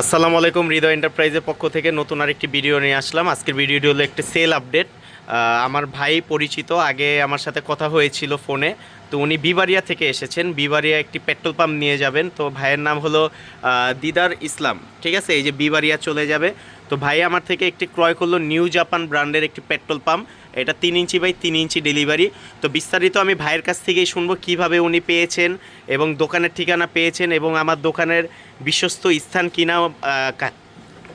আসসালামু আলাইকুম, হৃদয় এন্টারপ্রাইজের পক্ষ থেকে নতুন আরেকটি ভিডিও নিয়ে আসলাম। আজকের ভিডিওটি হলো একটি সেল আপডেট। আমার ভাই পরিচিত, আগে আমার সাথে কথা হয়েছিল ফোনে। তো উনি বিবারিয়া থেকে এসেছেন। বিবারিয়া একটি পেট্রোল পাম্প নিয়ে যাবেন। তো ভাইয়ের নাম হলো দিদার ইসলাম। ঠিক আছে? এই যে বিবারিয়া চলে যাবে। তো ভাই আমার থেকে একটি ক্রয় করল নিউ জাপান ব্র্যান্ডের একটি পেট্রোল পাম্প। এটা তিন ইঞ্চি বাই তিন ইঞ্চি ডেলিভারি। তো বিস্তারিত আমি ভাইয়ের কাছ থেকেই শুনব কীভাবে উনি পেয়েছেন এবং দোকানের ঠিকানা পেয়েছেন এবং আমার দোকানের বিশ্বস্ত স্থান কিনা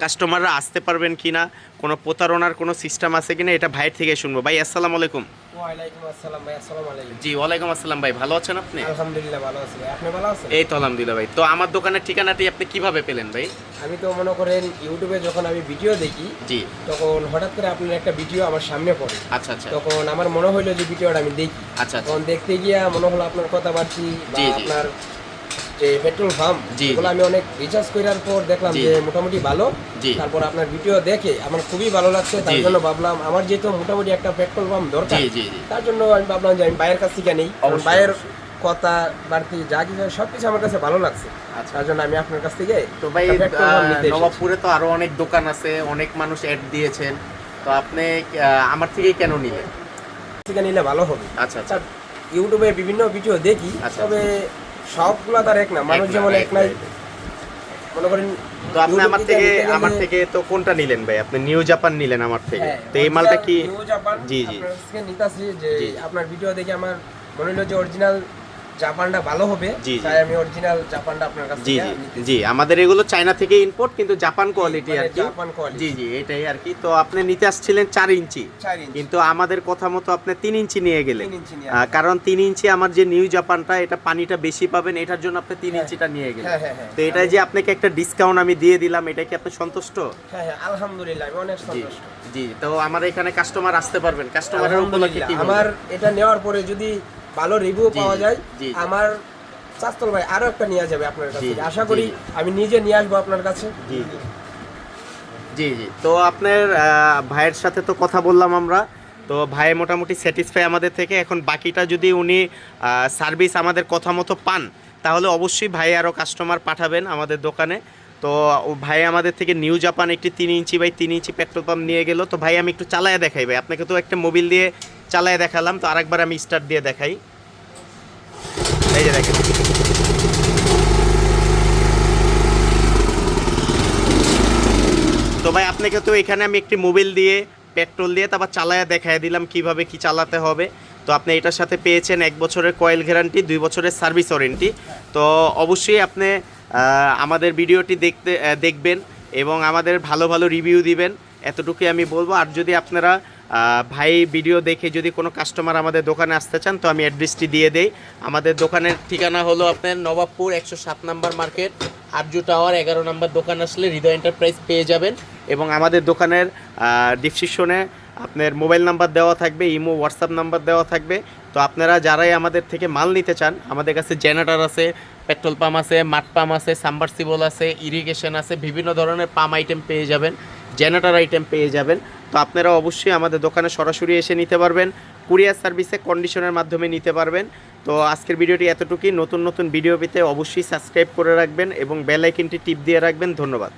কাস্টমাররা আসতে পারবেন কিনা কোনো প্রতারণার কোনো সিস্টেম আছে কিনা এটা ভাইয়ের থেকে শুনব। ভাই আসসালামু আলাইকুম। ওয়ালাইকুম আসসালাম ভাই আলাইকুম। জি ওয়ালাইকুম আসসালাম ভাই ভালো আছেন আপনি? আলহামদুলিল্লাহ ভালো আছি ভাই আপনি ভালো আছেন? এই তো আলহামদুলিল্লাহ ভাই তো আমার দোকানের ঠিকানাটি আপনি কীভাবে পেলেন ভাই? আমি তো মনে করেন ইউটিউবে যখন আমি ভিডিও দেখি জি। তখন হঠাৎ করে আপনার একটা ভিডিও আমার সামনে পড়ে। আচ্ছা আচ্ছা। তখন আমার মনে হইল যে ভিডিওটা আমি দেখি। আচ্ছা আচ্ছা। তখন দেখতে গিয়া মনে হলো আপনার কথাবার্তি বা। আপনার যে পেট্রোল পাম্প এগুলো আমি অনেক রিচার্জ করার পর দেখলাম যে মোটামুটি ভালো। তারপর আপনার ভিডিও দেখে আমার খুবই ভালো লাগছে। তার। জন্য ভাবলাম আমার যেহেতু মোটামুটি একটা পেট্রোল পাম্প দরকার তার জন্য আমি ভাবলাম যে আমি বাইরের কাছ থেকে নেই। বাইরের কথা বাড়তি যা কিছু সব কিছু আমার কাছে ভালো লাগছে। আচ্ছা। তার জন্য আমি আপনার কাছ থেকে তো ভাই। নবাবপুরে তো আরও অনেক দোকান আছে অনেক মানুষ অ্যাড দিয়েছেন। তো আপনি আমার থেকেই কেন নিলেন? থেকে নিলে ভালো হবে। আচ্ছা আচ্ছা। আচ্ছা ইউটিউবে বিভিন্ন ভিডিও দেখি আচ্ছা। তবে সবগুলা তার এক না মানুষ যেমন এক নাই মনে করেন তো আপনি আমার থেকে আমার থেকে তো কোনটা নিলেন ভাই আপনি নিউ জাপান নিলেন আমার থেকে হ্যাঁ, তো এই মালটা কি নিউ জাপান জি, জি। আপনার নিতাছি যে। আপনার ভিডিও দেখে আমার মনে হলো যে অরিজিনাল জাপানটা ভালো হবে। তাই আমি অরিজিনাল জাপানটা আপনার কাছ জি জি জি আমাদের এগুলো চায়না থেকে ইম্পোর্ট কিন্তু জাপান কোয়ালিটি মানে আর কি। Japan quality। জি জি এটাই আর কি। তো আপনি নিতে আসছিলেন চার ইঞ্চি। কিন্তু আমাদের কথা মতো আপনি তিন ইঞ্চি নিয়ে গেলেন। কারণ তিন ইঞ্চি আমার যে নিউ জাপানটা এটা পানিটা বেশি পাবেন এটার জন্য আপনি তিন হ্যাঁ। ইঞ্চিটা নিয়ে গেলেন। হ্যাঁ, হ্যাঁ। তো এটাই যে আপনাকে একটা ডিসকাউন্ট আমি দিয়ে দিলাম এটা কি আপনি সন্তুষ্ট? হ্যাঁ হ্যাঁ আলহামদুলিল্লাহ আমি অনেক জি সন্তুষ্ট। জি তো আমার এখানে কাস্টমার আসতে পারবেন। কাস্টমারের উপলক্ষে কি আমার এটা নেওয়ার পরে যদি ভালো রিভিউ পাওয়া যায়। আমার চাস্তল ভাই আরও একটা নিয়ে যাবে আপনার কাছে। আশা করি আমি নিজে নিয়ে আসব আপনার কাছে। জি জি। জি জি। তো আপনার ভাইয়ের সাথে তো কথা বললাম আমরা। তো ভাই মোটামুটি স্যাটিসফাই আমাদের থেকে। এখন বাকিটা যদি উনি সার্ভিস আমাদের কথা মতো পান তাহলে অবশ্যই ভাই আরও কাস্টমার পাঠাবেন আমাদের দোকানে। তো ভাই আমাদের থেকে নিউ জাপান একটি তিন ইঞ্চি বাই তিন ইঞ্চি পেট্রোল পাম্প নিয়ে গেল। তো ভাই আমি একটু চালায় দেখাই ভাই। আপনাকে তো একটা মোবিল দিয়ে চালায় দেখালাম, তো আরেকবার আমি স্টার্ট দিয়ে দেখাই। এই যে দেখেন। তো ভাই, আপনাকে তো এখানে আমি একটি মোবিল দিয়ে, পেট্রোল দিয়ে, তারপর চালায়া দেখায় দিলাম কীভাবে কি চালাতে হবে। তো আপনি এটার সাথে পেয়েছেন এক বছরের কয়েল গ্যারান্টি দুই বছরের সার্ভিস ওয়ারেন্টি তো অবশ্যই আপনি আমাদের ভিডিওটি দেখতে দেখবেন এবং আমাদের ভালো ভালো রিভিউ দিবেন। এতটুকুই আমি বলব। আর যদি আপনারা ভাই ভিডিও দেখে যদি কোনো কাস্টমার আমাদের দোকানে আসতে চান, তো আমি অ্যাড্রেসটি দিয়ে দেই। আমাদের দোকানের ঠিকানা হলো আপনার নবাবপুর একশো সাত নাম্বার মার্কেট, আরজু টাওয়ার, এগারো নম্বর দোকান আসলে হৃদয় এন্টারপ্রাইজ পেয়ে যাবেন। এবং আমাদের দোকানের ডিসক্রিপশনে আপনার মোবাইল নাম্বার দেওয়া থাকবে, ইমো হোয়াটসঅ্যাপ নাম্বার দেওয়া থাকবে। তো আপনারা যারাই আমাদের থেকে মাল নিতে চান, আমাদের কাছে জেনারেটর আছে পেট্রোল পাম্প আছে মাঠ পাম্প আছে সাম্বারসিবল আছে ইরিগেশন আছে, বিভিন্ন ধরনের পাম্প আইটেম পেয়ে যাবেন। জেনারেটর আইটেম পেয়ে যাবেন। তো আপনারা অবশ্যই আমাদের দোকানে সরাসরি এসে নিতে পারবেন। কুরিয়ার সার্ভিসে কন্ডিশনের মাধ্যমে নিতে পারবেন। তো আজকের ভিডিওটি এতটুকুই। নতুন নতুন ভিডিও পেতে অবশ্যই সাবস্ক্রাইব করে রাখবেন এবং বেল আইকনটি টিপ দিয়ে রাখবেন। ধন্যবাদ।